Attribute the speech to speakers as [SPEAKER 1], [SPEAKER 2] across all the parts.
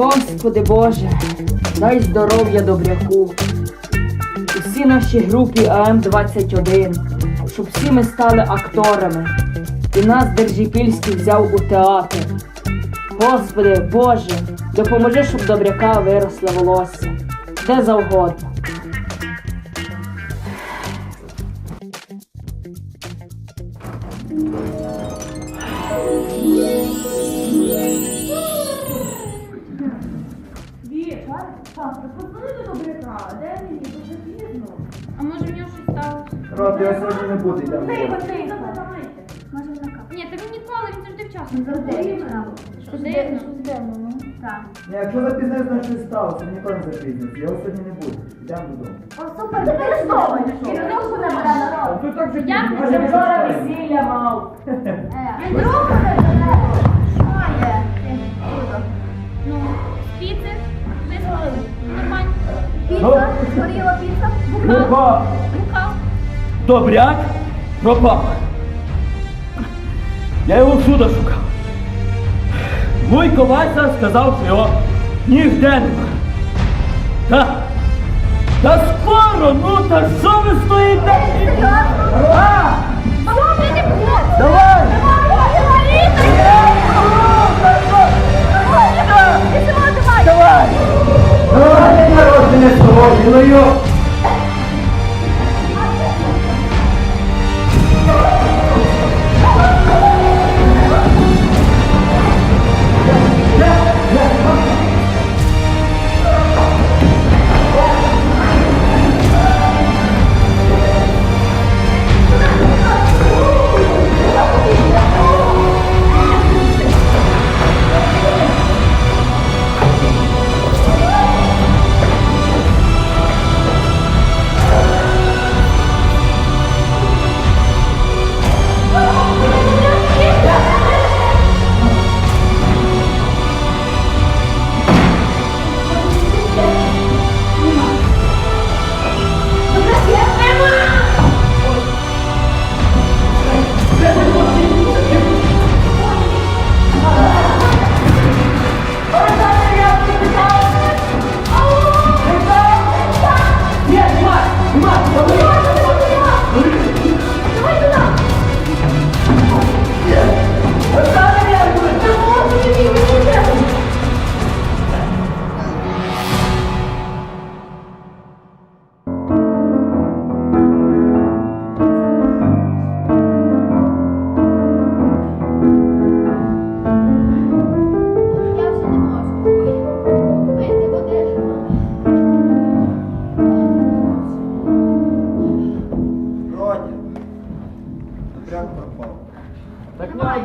[SPEAKER 1] Господи Боже, дай здоров'я добряку. Усі наші групі АМ-21, щоб всі ми стали акторами. І нас Держипільський взяв у театр. Господи Боже, допоможи, щоб добряка виросло волосся. Де завгодно.
[SPEAKER 2] Рот, я сьогодні не буду, йдемо.
[SPEAKER 3] Ні, та він ніколи, він завжди вчасно. Щось дивно.
[SPEAKER 2] Ні, якщо запізнився, значить щось сталося, він ніколи не запізнився. Я його сьогодні не буду. Йдемо додому. А тут так же
[SPEAKER 3] Я
[SPEAKER 2] пізно,
[SPEAKER 3] вже
[SPEAKER 2] може,
[SPEAKER 1] Вчора
[SPEAKER 2] ми чекаємо.
[SPEAKER 1] весілля мав.
[SPEAKER 3] Ну, піци. Нормально.
[SPEAKER 4] Муха,
[SPEAKER 3] Мука.
[SPEAKER 4] Добряк пропав. Я його всюди шукав. Вуйко Вася сказав, що його ніде нема. Та, та скоро, ну та що ви стоїте? А, давай! Давай!
[SPEAKER 2] Давай, народження сьогодні, ну йо!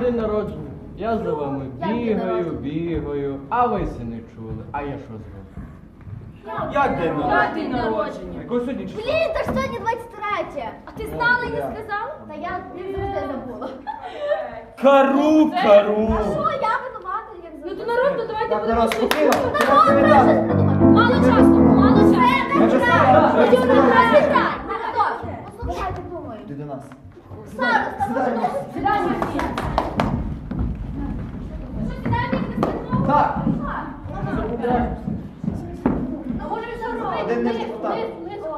[SPEAKER 4] День народження. Я за вами бігаю, бігаю, а ви се не чули. А я що зроблю?
[SPEAKER 2] Як день народження?
[SPEAKER 3] день народження.
[SPEAKER 4] Якого сьогодні числа?
[SPEAKER 5] Блін, так сьогодні 23. А ти знала і не сказала? Та я не завжди забула.
[SPEAKER 4] Кару, кару!
[SPEAKER 5] Що, я винувата, як
[SPEAKER 3] Ну
[SPEAKER 5] завжди.
[SPEAKER 3] то народ, ну давайте
[SPEAKER 2] Так,
[SPEAKER 3] будемо
[SPEAKER 2] народ,
[SPEAKER 3] щось
[SPEAKER 2] спокійно.
[SPEAKER 3] думати.
[SPEAKER 5] Та мало треба щось придумати.
[SPEAKER 3] Мало часу, мало часу.
[SPEAKER 2] Я вже сказав, що я
[SPEAKER 5] Ходімо
[SPEAKER 2] вже
[SPEAKER 5] на
[SPEAKER 2] сказав.
[SPEAKER 5] грати. Молодож, послухайте, думаю.
[SPEAKER 2] Іди до нас.
[SPEAKER 5] Та може ну, сідай
[SPEAKER 2] Так, один не.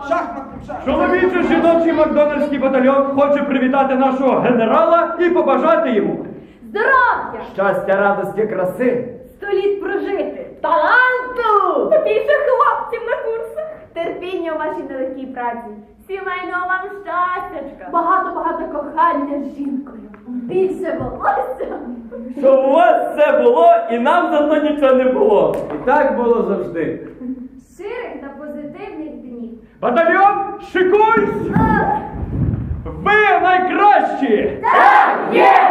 [SPEAKER 2] Шахмат, шахмат.
[SPEAKER 4] Чоловічий жіночий Макдональдський батальйон хоче привітати нашого генерала і побажати йому
[SPEAKER 1] Здоров'я!
[SPEAKER 2] Щастя, радості, краси.
[SPEAKER 1] Сто літ прожити! Таланту! Більше хлопців на курсах! Терпіння у вашій нелегкій праці! Сімейного вам щастячка! Багато-багато кохання з жінкою! Більше волосся!
[SPEAKER 4] Щоб у вас все було і нам зато нічого не було. І так було завжди.
[SPEAKER 5] Ширих та позитивних днів.
[SPEAKER 4] Батальйон, шикуйсь! Ви найкращі!
[SPEAKER 1] Ну добряк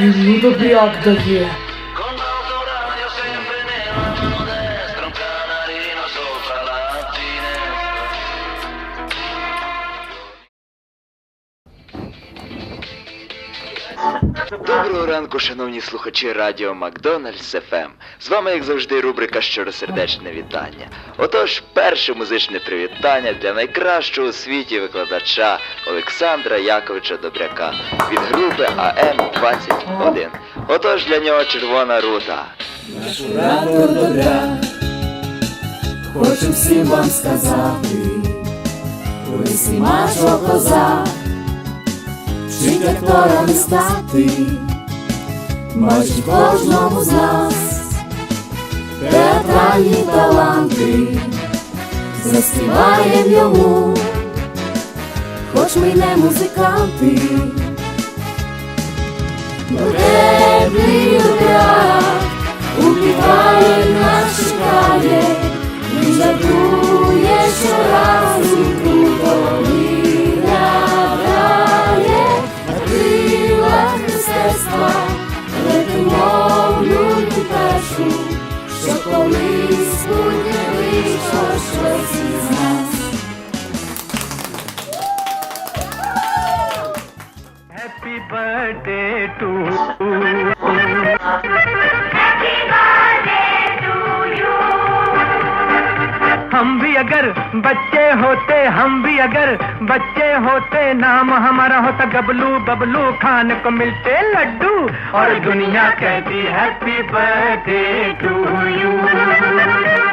[SPEAKER 6] Menino brioco daqui. Доброго ранку, шановні слухачі радіо Макдональдс ФМ. З вами, як завжди, рубрика Щиросердечне вітання. Отож, перше музичне привітання для найкращого у світі викладача Олександра Яковича Добряка від групи АМ-21. Отож для нього червона рута.
[SPEAKER 7] Радо добра, хочу всім вам сказати, ви сімачо коза, вчить акторами стати, бачить кожному з нас, театральні таланти, заспіваєм йому, хоч ми й не музиканти. Добрий тебе Убиває
[SPEAKER 8] to हम भी अगर बच्चे होते हम भी अगर बच्चे होते नाम हमारा होता गबलू बबलू खान को मिलते लड्डू। और दुनिया कहती हैप्पी बर्थडे टू यू